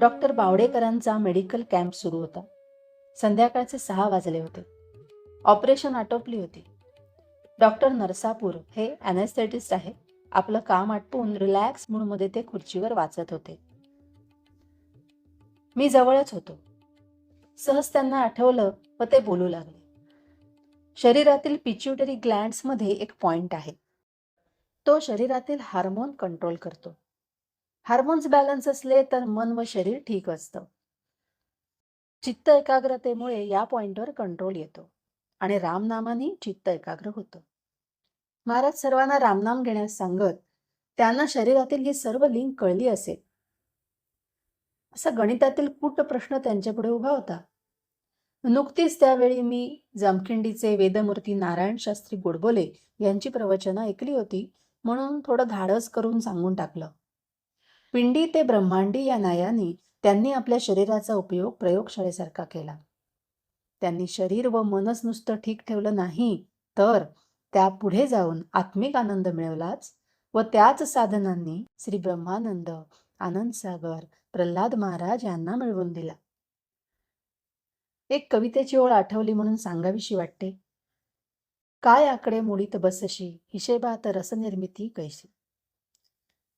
Doctor बावडेकरांचा medical camp सुरू होता. संध्याकाळचे सहा वाजले होते. ऑपरेशन आटोपली होती. डॉक्टर नरसापूर हे अॅनेस्थेटिस्ट आहे आपलं काम आटपून रिलॅक्स मूडमध्ये ते खुर्चीवर वाचत होते. मी जवळच होतो. सहज त्यांना आठवलं व ते बोलू लागले. शरीरातील पिच्युटरी ग्लँड्समध्ये एक पॉइंट आहे. तो शरीरातील हार्मोन कंट्रोल करतो. हार्मोन्स बॅलन्स असले तर मन व शरीर ठीक असतं. चित्त एकाग्रतेमुळे या पॉइंटवर कंट्रोल येतो. आणि रामनामाने चित्त एकाग्र होतं. महाराज सर्वांना रामनाम घेण्यास सांगत त्यांना शरीरातील ही सर्व लिंग कळली असेल असा गणितातील कुट प्रश्न त्यांच्यापुढे उभा होता. नुकतीच त्यावेळी मी जामखिंडीचे वेदमूर्ती नारायण शास्त्री गोडबोले यांची प्रवचनं ऐकली होती म्हणून थोडं धाडस करून सांगून टाकलं. पिंडी ते ब्रह्मांडी या नायाने त्यांनी आपल्या शरीराचा उपयोग प्रयोगशाळेसारखा केला. त्यांनी शरीर व मनच नुसतं ठीक ठेवलं नाही तर त्या पुढे जाऊन आत्मिक आनंद मिळवलाच व त्याच साधनांनी श्री ब्रह्मानंद आनंद सागर प्रल्हाद महाराज यांना मिळवून दिला. एक कवितेची ओळ आठवली म्हणून सांगावीशी वाटते. काय आकडे मोडीत बसशी हिशेबात रसनिर्मिती कैशी?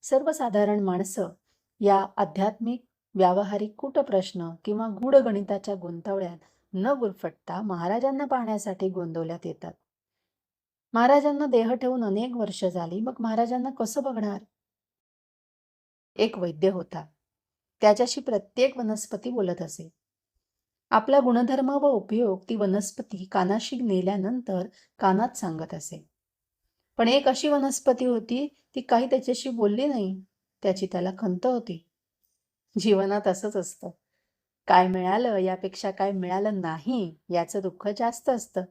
सर्वसाधारण माणसं या आध्यात्मिक व्यावहारिक कुटप्रश्न किंवा गूढ गणिताच्या गुंतवळ्यात न गुरफटता महाराजांना पाहण्यासाठी गोंदवल्यात येतात. महाराजांना देह ठेवून अनेक वर्ष झाली. मग महाराजांना कसं बघणार? एक वैद्य होता. त्याच्याशी प्रत्येक वनस्पती बोलत असे. आपला गुणधर्म व उपयोग ती वनस्पती कानाशी नेल्यानंतर कानात सांगत असे. पण एक अशी वनस्पती होती ती काही त्याच्याशी बोलली नाही. त्याची त्याला खंत होती. जीवनात असंच असतं. काय मिळालं यापेक्षा काय मिळालं नाही याचं दुःख जास्त असतं.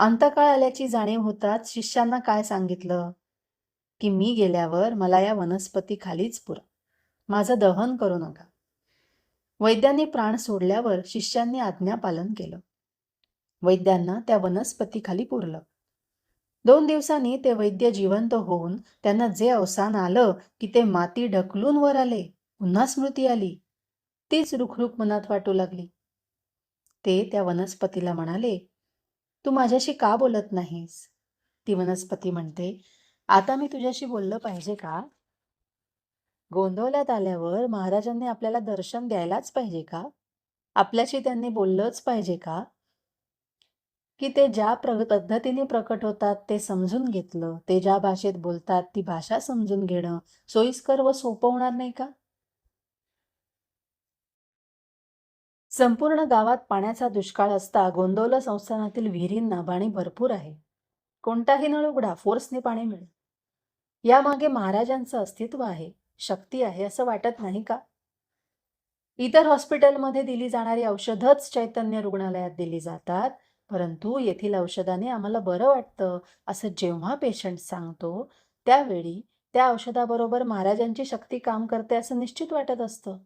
अंतकाळ आल्याची जाणीव होताच शिष्यांना काय सांगितलं? की मी गेल्यावर मला या वनस्पती खालीच पुरा. माझं दहन करू नका. वैद्यांनी प्राण सोडल्यावर शिष्यांनी आज्ञा पालन केलं. वैद्यांना त्या वनस्पतीखाली पुरलं. दोन दिवसांनी ते वैद्य जिवंत होऊन त्यांना जे अवसान आलं की ते माती ढकलून वर आले पुन्हा स्मृती आली. तीच रुखरुख मनात वाटू लागली. ते त्या वनस्पतीला म्हणाले तू माझ्याशी का बोलत नाहीस? ती वनस्पती म्हणते आता मी तुझ्याशी बोललं पाहिजे का? गोंधवल्यात आल्यावर महाराजांनी आपल्याला दर्शन द्यायलाच पाहिजे का? आपल्याशी त्यांनी बोललंच पाहिजे का? की ते ज्या प्र पद्धतीने प्रकट होतात ते समजून घेतलं. ते ज्या भाषेत बोलतात ती भाषा समजून घेणं सोयीस्कर व सोपं होणार नाही का? संपूर्ण गावात पाण्याचा दुष्काळ असता गोंदवलं संस्थानातील विहिरींना पाणी भरपूर आहे. कोणताही नळ उघडा फोर्सने पाणी मिळेल. यामागे महाराजांचं अस्तित्व आहे शक्ती आहे असं वाटत नाही का? इतर हॉस्पिटलमध्ये दिली जाणारी औषधच चैतन्य रुग्णालयात दिली जातात परंतु येथील औषधाने आम्हाला बरं वाटतं असं जेव्हा पेशंट सांगतो त्यावेळी त्या औषधाबरोबर महाराजांची शक्ती काम करते असं निश्चित वाटत असतं.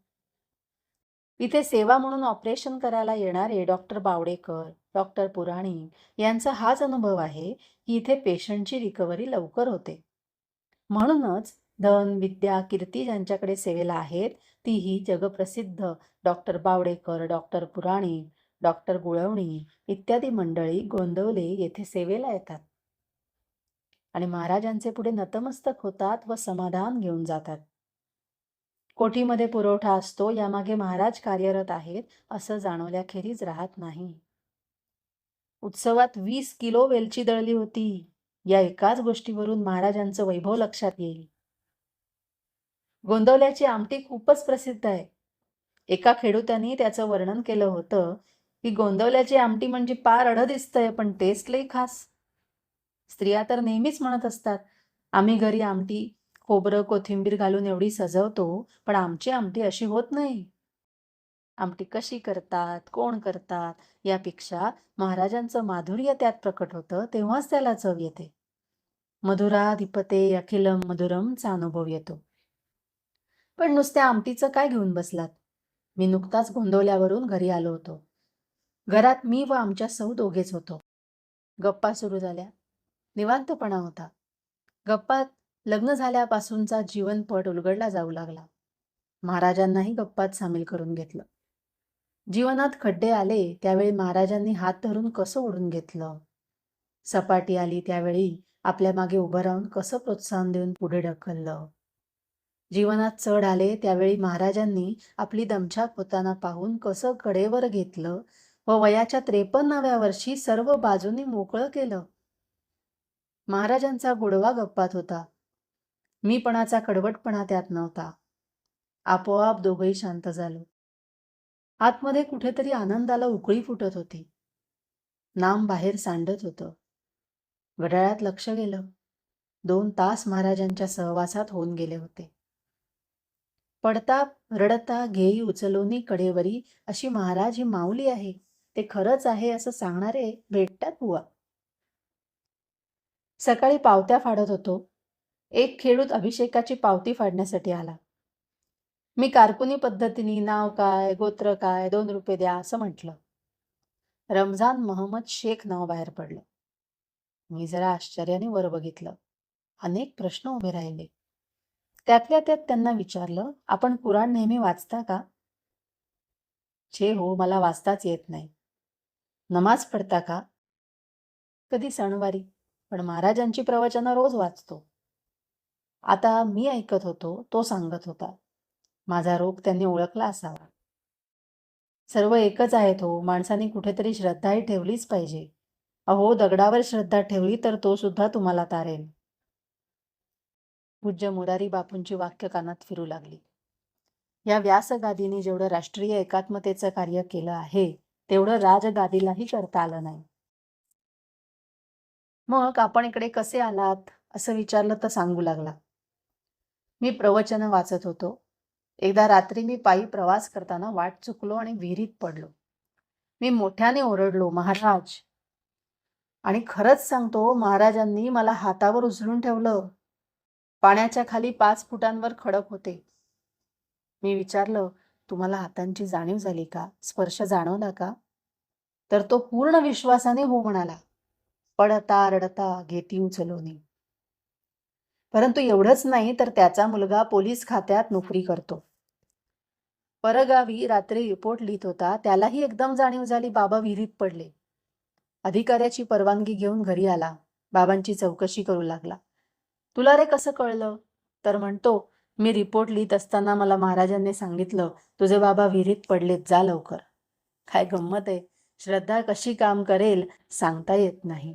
इथे सेवा म्हणून ऑपरेशन करायला येणारे डॉक्टर बावडेकर डॉक्टर पुराणिक यांचा हाच अनुभव आहे की इथे पेशंटची रिकव्हरी लवकर होते. म्हणूनच धन विद्या कीर्ती ज्यांच्याकडे सेवेला आहेत तीही जगप्रसिद्ध doctor Bawdekar doctor Puranik doctor Gulvani इत्यादी मंडळी गोंदवले येथे सेवेला येतात. आणि महाराजांचे पुढे नतमस्तक होतात व समाधान घेऊन जातात. कोठीमध्ये पुरवठा असतो यामागे महाराज कार्यरत आहेत असं जाणवल्याखेरीज राहत नाही. उत्सवात वीस किलो वेलची दळली होती. या एकाच गोष्टीवरून महाराजांचं वैभव लक्षात येईल. गोंदवल्याची आमटी खूपच प्रसिद्ध आहे. एका खेडूत्यांनी त्याचं वर्णन केलं होतं की गोंदवल्याची आमटी म्हणजे पार अढ दिसतंय पण टेस्ट लई खास. स्त्रिया तर नेहमीच म्हणत असतात आम्ही घरी आमटी खोबरं कोथिंबीर घालून एवढी सजवतो पण आमची आमटी अशी होत नाही. आमटी कशी करतात कोण करतात यापेक्षा महाराजांचं माधुर्य त्यात प्रकट होतं तेव्हाच त्याला चव येते. मधुराधिपते अखिलम मधुरमचा अनुभव येतो. पण नुसत्या आमटीचं काय घेऊन बसलात? मी नुकताच गोंधवल्यावरून घरी आलो होतो. घरात मी व आमच्या सौ दोघेच होतो. गप्पा सुरू झाल्या. निवांतपणा होता. गप्पात लग्न झाल्यापासूनचा जीवनपट उलगडला जाऊ लागला. महाराजांनाही गप्पात सामील करून घेतलं. जीवनात खड्डे आले त्यावेळी महाराजांनी हात धरून कसं ओढून घेतलं? सपाटी आली त्यावेळी आपल्या मागे उभं राहून कसं प्रोत्साहन देऊन पुढे ढकललं? जीवनात चढ आले त्यावेळी महाराजांनी आपली दमछाक होताना पाहून कसं कडेवर घेतलं व वयाच्या त्रेपन्नाव्या वर्षी सर्व बाजूंनी मोकळं केलं? महाराजांचा गोडवा गप्पात होता. मीपणाचा कडवटपणा त्यात नव्हता. आपोआप दोघंही शांत झालो. आतमध्ये कुठेतरी आनंदाला उकळी फुटत होती. नाम बाहेर सांडत होतं. घड्याळात लक्ष गेलं. दोन तास महाराजांच्या सहवासात होऊन गेले होते. पडता रडता घेई उचलोनी कडेवरी अशी महाराज ही माऊली आहे. ते खरंच आहे असं सांगणारे भेटतात बुवा. सकाळी पावत्या फाडत होतो. एक खेडूत अभिषेकाची पावती फाडण्यासाठी आला. मी कारकुनी पद्धतीने नाव काय गोत्र काय दोन रुपये द्या असं म्हटलं. रमजान महम्मद शेख नाव बाहेर पडलं. मी जरा आश्चर्याने वर बघितलं. अनेक प्रश्न उभे राहिले. त्यातल्या त्यात त्यांना विचारलं आपण कुराण नेहमी वाचता का? छे हो मला वाचताच येत नाही. नमाज पडता का? कधी सणवारी पण महाराजांची प्रवचनं रोज वाचतो. आता मी ऐकत होतो तो सांगत होता. माझा रोग त्यांनी ओळखला असावा. सर्व एकच आहेत हो माणसाने कुठेतरी श्रद्धाही ठेवलीच पाहिजे. अहो दगडावर श्रद्धा ठेवली तर तो सुद्धा तुम्हाला तारेल. पूज्य मुरारी बापूंची वाक्य कानात फिरू लागली. या व्यासगादीने जेवढं राष्ट्रीय एकात्मतेचं कार्य केलं आहे तेवढं राजगादीलाही करता आलं नाही. मग आपण इकडे कसे आलात? असं विचारलं तर सांगू लागला. मी प्रवचन वाचत होतो. एकदा रात्री मी पायी प्रवास करताना वाट चुकलो आणि विहिरीत पडलो. मी मोठ्याने ओरडलो महाराज. आणि खरंच सांगतो महाराजांनी मला हातावर उचलून ठेवलं. पाण्याच्या खाली पाच फुटांवर खडक होते. मी विचारलं तुम्हाला हातांची जाणीव झाली का? स्पर्श जाणवला का? तर तो पूर्ण विश्वासाने हो म्हणाला. पडता रडता घेती उचलोनी. परंतु एवढंच नाही तर त्याचा मुलगा पोलीस खात्यात नोकरी करतो. परगावी रात्री रिपोर्ट लिहित होता त्यालाही एकदम जाणीव झाली बाबा विहिरीत पडले. अधिकाऱ्याची परवानगी घेऊन घरी आला. बाबांची चौकशी करू लागला. तुला रे कसं कळलं? तर म्हणतो मी रिपोर्ट लिहित असताना मला महाराजांनी सांगितलं तुझे बाबा विहिरीत पडलेत जा लवकर. काय गंमत आहे. श्रद्धा कशी काम करेल सांगता येत नाही.